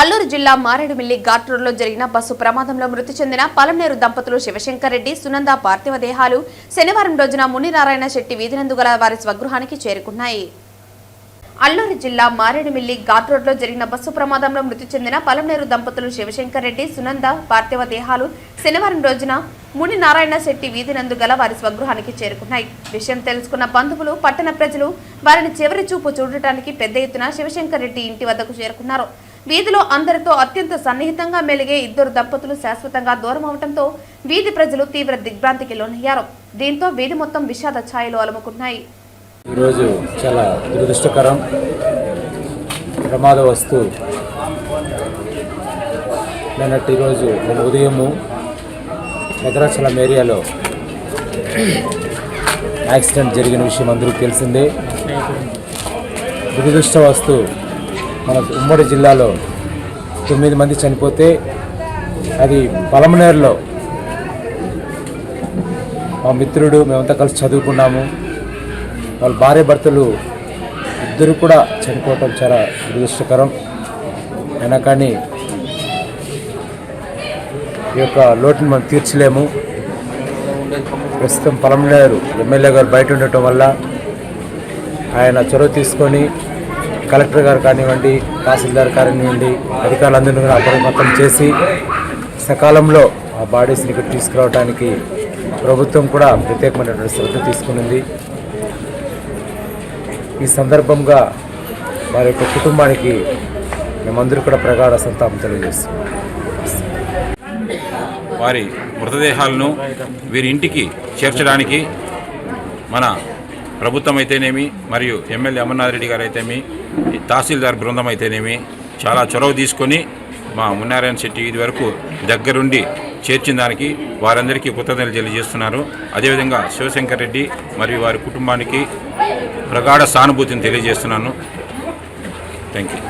అల్లూరు జిల్లా మారేడుమిల్లి ఘాట్ రోడ్లో జరిగిన బస్సు ప్రమాదంలో మృతి చెందిన పలంనేరు దంపతులు శివశంకర్ రెడ్డి సునంద పార్థివ దేహాలు శనివారం రోజున మునినారాయణ శెట్టి వీధినందు గల వారి స్వగృహానికి చేరుకున్నాయి. అల్లూరు జిల్లా మారేడుమిల్లి ఘాట్ రోడ్లో జరిగిన బస్సు ప్రమాదంలో మృతి చెందిన పలంనేరు దంపతులు శివశంకర్ రెడ్డి సునంద పార్థివ దేహాలు శనివారం రోజున ముని నారాయణ శెట్టి వీధినందు గల వారి స్వగృహానికి చేరుకున్నాయి. విషయం తెలుసుకున్న బంధువులు పట్టణ ప్రజలు వారిని చివరి చూపు చూడటానికి పెద్ద ఎత్తున శివశంకర్ రెడ్డి ఇంటి వద్దకు చేరుకున్నారు. వీధిలో అందరితో అత్యంత సన్నిహితంగా మెలిగే ఇద్దరు దంపతులు శాశ్వతంగా దూరం అవడంతో వీధి ప్రజలు తీవ్ర దిగ్భ్రాంతికి లోనయ్యారు. దీంతో వీధి మొత్తం విషాద ఛాయలు అలుముకున్నాయి ఈరోజు చాలా దురదృష్టకరం. ప్రమాదవస్తు నిన్నటి ఈరోజు నేను ఉదయము భద్రాచలం ఏరియాలో యాక్సిడెంట్ జరిగిన విషయం అందరికీ తెలిసిందే. దురదృష్టవస్తు మన ఉమ్మడి జిల్లాలో తొమ్మిది మంది చనిపోతే అది పలమనేరులో మా మిత్రుడు మేమంతా కలిసి చదువుకున్నాము. వాళ్ళ భార్య భర్తలు ఇద్దరు కూడా చనిపోవటం చాలా దురదృష్టకరం. అయినా కానీ ఈ యొక్క లోటుని మనం తీర్చలేము. ప్రస్తుతం పలమనేరు ఎమ్మెల్యే గారు బయట ఉండటం వల్ల ఆయన చొరవ తీసుకొని కలెక్టర్ గారు కానివ్వండి తహసీల్దార్ కానివ్వండి అధికారులందరినీ కూడా అప్రమత్తం చేసి సకాలంలో ఆ బాడీస్ని ఇక్కడ తీసుకురావడానికి ప్రభుత్వం కూడా ప్రత్యేకమైనటువంటి శ్రద్ధ తీసుకునింది. ఈ సందర్భంగా వారి యొక్క కుటుంబానికి మేమందరూ కూడా ప్రగాఢ సంతాపం తెలియజేస్తున్నాం. వారి మృతదేహాలను వీరి ఇంటికి చేర్చడానికి మన ప్రభుత్వం అయితేనేమి మరియు ఎమ్మెల్యే అమర్నాథ్ రెడ్డి గారు అయితేమి తహసీల్దార్ బృందం అయితేనేమి చాలా చొరవ తీసుకొని మా మున్నారాయణ శెట్టి ఇది వరకు దగ్గరుండి చేర్చిన దానికి వారందరికీ కృతజ్ఞతలు తెలియజేస్తున్నారు. అదేవిధంగా శివశంకర్ రెడ్డి మరియు వారి కుటుంబానికి ప్రగాఢ సానుభూతిని తెలియజేస్తున్నాను. Thank you